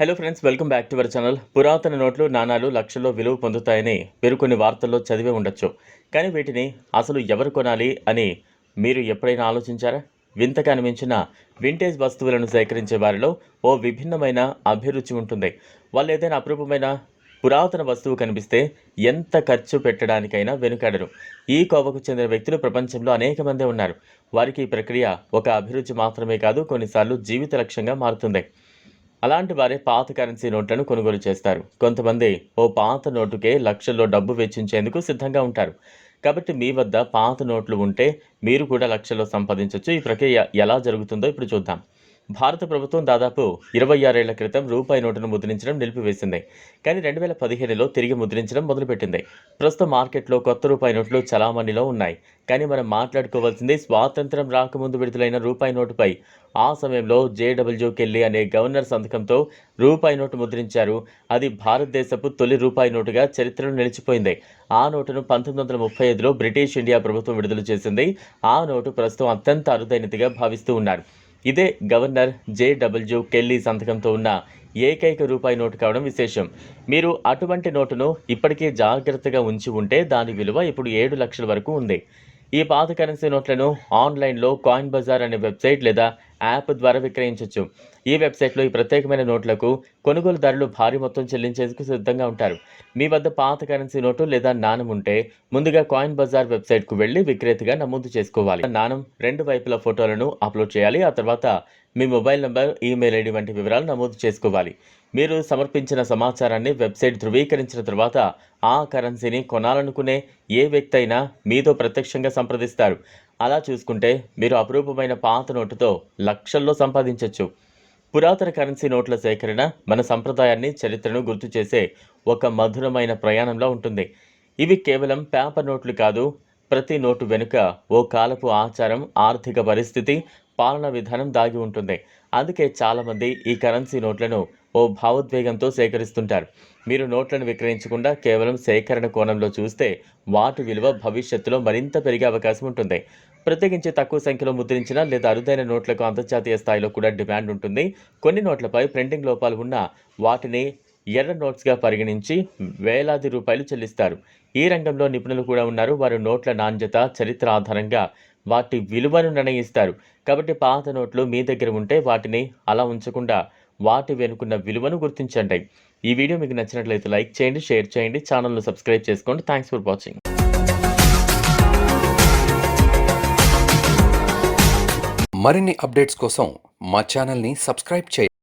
Hello friends welcome back to our channel పురాతన నోట్లు నాణాలు లక్షల్లో విలువ పొందుతాయని మీరు కొన్ని వార్తల్లో చదివే ఉండొచ్చు. కానీ వీటిని అసలు ఎవరు కొనాలి అని మీరు ఎప్పుడైనా ఆలోచించారా? వింతగా అనిపించిన వింటేజ్ వస్తువులను సేకరించే వారిలో ఓ విభిన్నమైన అభిరుచి ఉంటుంది. వాళ్ళు ఏదైనా అపరూపమైన పురాతన వస్తువు కనిపిస్తే ఎంత ఖర్చు పెట్టడానికైనా వెనుకాడరు. ఈ కోవకు చెందిన వ్యక్తులు ప్రపంచంలో అనేక మంది ఉన్నారు. వారికి ఈ ప్రక్రియ ఒక అభిరుచి మాత్రమే కాదు కొన్నిసార్లు జీవిత లక్ష్యంగా మారుతుంది. అలాంటి వారే పాత కరెన్సీ నోట్లను కొనుగోలు చేస్తారు. కొంతమంది ఓ పాత నోటుకే లక్షల్లో డబ్బు వెచ్చించేందుకు సిద్ధంగా ఉంటారు. కాబట్టి మీ వద్ద పాత నోట్లు ఉంటే మీరు కూడా లక్షల్లో సంపాదించవచ్చు ఈ ప్రక్రియ ఎలా జరుగుతుందో ఇప్పుడు చూద్దాం. భారత ప్రభుత్వం దాదాపు ఇరవై ఆరేళ్ళ క్రితం రూపాయి నోటును ముద్రించడం నిలిపివేసింది. కానీ రెండు వేల పదిహేనులో తిరిగి ముద్రించడం మొదలుపెట్టింది. ప్రస్తుతం మార్కెట్లో కొత్త రూపాయి నోట్లు చలామణిలో ఉన్నాయి. కానీ మనం మాట్లాడుకోవాల్సింది స్వాతంత్రం రాకముందు విడుదలైన రూపాయి నోటుపై. ఆ సమయంలో జేడబ్ల్యూ కెల్లి అనే గవర్నర్ సంతకంతో రూపాయి నోటు ముద్రించారు. అది భారతదేశపు తొలి రూపాయి నోటుగా చరిత్రలో నిలిచిపోయింది. ఆ నోటును పంతొమ్మిది వందల ముప్పై ఐదులో బ్రిటిష్ ఇండియా ప్రభుత్వం విడుదల చేసింది. ఆ నోటు ప్రస్తుతం అత్యంత అరుదైనదిగా భావిస్తూ ఉన్నారు. ఇదే గవర్నర్ జేడబ్ల్యూ కెల్లీ సంతకంతో ఉన్న ఏకైక రూపాయి నోటు కావడం విశేషం. మీరు అటువంటి నోటును ఇప్పటికే జాగ్రత్తగా ఉంచి ఉంటే దాని విలువ ఇప్పుడు ఏడు లక్షల వరకు ఉంది. ఈ పాత కరెన్సీ నోట్లను ఆన్లైన్లో కాయిన్ బజార్ అనే వెబ్సైట్ లేదా యాప్ ద్వారా విక్రయించవచ్చు ఈ వెబ్సైట్లో ఈ ప్రత్యేకమైన నోట్లకు కొనుగోలుదారులు భారీ మొత్తం చెల్లించేందుకు సిద్ధంగా ఉంటారు. మీ వద్ద పాత కరెన్సీ నోటు లేదా నాణం ఉంటే ముందుగా కాయిన్ బజార్ వెబ్సైట్కు వెళ్ళి విక్రేతగా నమోదు చేసుకోవాలి. నాణం రెండు వైపుల ఫోటోలను అప్లోడ్ చేయాలి. ఆ తర్వాత మీ మొబైల్ నంబర్ ఈమెయిల్ ఐడి వంటి వివరాలు నమోదు చేసుకోవాలి. మీరు సమర్పించిన సమాచారాన్ని వెబ్సైట్ ధృవీకరించిన తర్వాత ఆ కరెన్సీని కొనాలనుకునే ఏ వ్యక్తి అయినా మీతో ప్రత్యక్షంగా సంప్రదిస్తారు. అలా చూసుకుంటే మీరు అపురూపమైన పాత నోటుతో లక్షల్లో సంపాదించవచ్చు పురాతన కరెన్సీ నోట్ల సేకరణ మన సంప్రదాయాన్ని చరిత్రను గుర్తు చేసే ఒక మధురమైన ప్రయాణంలో ఉంటుంది. ఇవి కేవలం పేపర్ నోట్లు కాదు ప్రతి నోటు వెనుక ఓ కాలపు ఆచారం ఆర్థిక పరిస్థితి పాలన విధానం దాగి ఉంటుంది. అందుకే చాలామంది ఈ కరెన్సీ నోట్లను ఓ భావోద్వేగంతో సేకరిస్తుంటారు. మీరు నోట్లను విక్రయించకుండా కేవలం సేకరణ కోణంలో చూస్తే వాటి విలువ భవిష్యత్తులో మరింత పెరిగే అవకాశం ఉంటుంది. ప్రత్యేకించి తక్కువ సంఖ్యలో ముద్రించిన లేదా అరుదైన నోట్లకు అంతర్జాతీయ స్థాయిలో కూడా డిమాండ్ ఉంటుంది. కొన్ని నోట్లపై ప్రింటింగ్ లోపాలు ఉన్న వాటిని ఎర్ర నోట్స్గా పరిగణించి వేలాది రూపాయలు చెల్లిస్తారు. ఈ రంగంలో నిపుణులు కూడా ఉన్నారు. వారు నోట్ల నాణ్యత చరిత్ర ఆధారంగా వాటి విలువను నిర్ణయిస్తారు. కాబట్టి పాత నోట్లు మీ దగ్గర ఉంటే వాటిని అలా ఉంచకుండా వాటి వెనుకున్న విలువను గుర్తించండి. ఈ వీడియో మీకు నచ్చినట్లయితే లైక్ చేయండి షేర్ చేయండి ఛానల్ను సబ్స్క్రైబ్ చేసుకోండి. థ్యాంక్స్ ఫర్ వాచింగ్ మరిన్ని అప్డేట్స్ కోసం మా ఛానల్ని సబ్స్క్రైబ్ చేయండి.